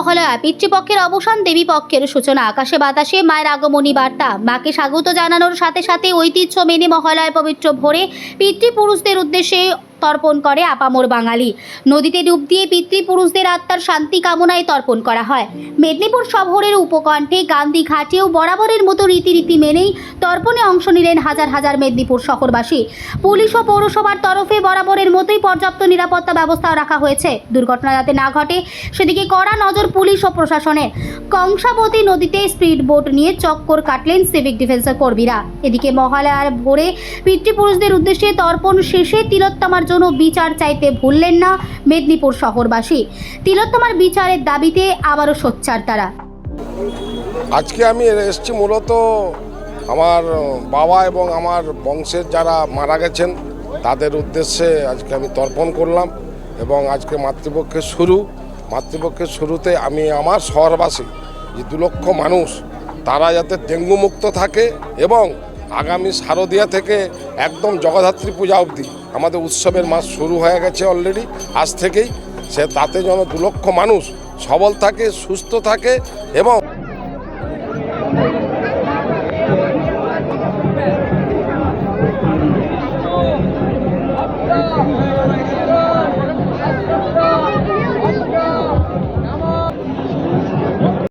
মহালয়া পিতৃপক্ষের অবসান, দেবী পক্ষের সূচনা। আকাশে বাতাসে মায়ের আগমনী বার্তা। মাকে স্বাগত জানানোর সাথে সাথে ঐতিহ্য মেনে মহালয় পবিত্র ভরে পিতৃপুরুষদের উদ্দেশ্যে তর্পণ করে আপামোর বাঙালি। নদীতে ডুব দিয়ে পিতৃপুরুষদের আত্মার শান্তি কামনায় তর্পণ করা হয়। মেদিনীপুর শহরের উপকণ্ঠে গান্ধী ঘাটেও বরাবরের মতো রীতিরীতি মেনেই তর্পণে অংশ নিলেন হাজার হাজার মেদিনীপুর শহরবাসী। পুলিশ ও পৌরসভার তরফে বরাবরের মতোই পর্যাপ্ত নিরাপত্তা ব্যবস্থা রাখা হয়েছে। দুর্ঘটনা যাতে না ঘটে, সেদিকে কড়া নজর পুলিশ ও প্রশাসনের। কংসাবতী নদীতে স্পিড বোট নিয়ে চক্কর কাটলেন সিভিক ডিফেন্সের কর্মীরা। এদিকে মহালয়ার ভোরে পিতৃপুরুষদের উদ্দেশ্যে তর্পণ শেষে তিলোত্তমার জন্য বিচার চাইতে ভুললেন না মেদিনীপুর শহরবাসী। তিলোত্তমার বিচারের দাবিতে আবারও সোচ্চার তারা। আজকে আমি এসেছি মূলত আমার বাবা এবং আমার বংশের যারা মারা গেছেন, তাদের উদ্দেশ্যে আজকে আমি তর্পণ করলাম এবং আজকে মাতৃপক্ষের শুরু। মাতৃপক্ষের শুরুতে আমি আমার শহরবাসী যে দু লক্ষ মানুষ, তারা যাতে ডেঙ্গু মুক্ত থাকে এবং আগামী শারদিয়া থেকে একদম জগদ্ধাত্রী পূজা অবধি আমাদের উৎসবের মাস শুরু হয়ে গেছে অলরেডি আজ থেকেই সে তাতে যেন দু লক্ষ মানুষ সবল থাকে, সুস্থ থাকে এবং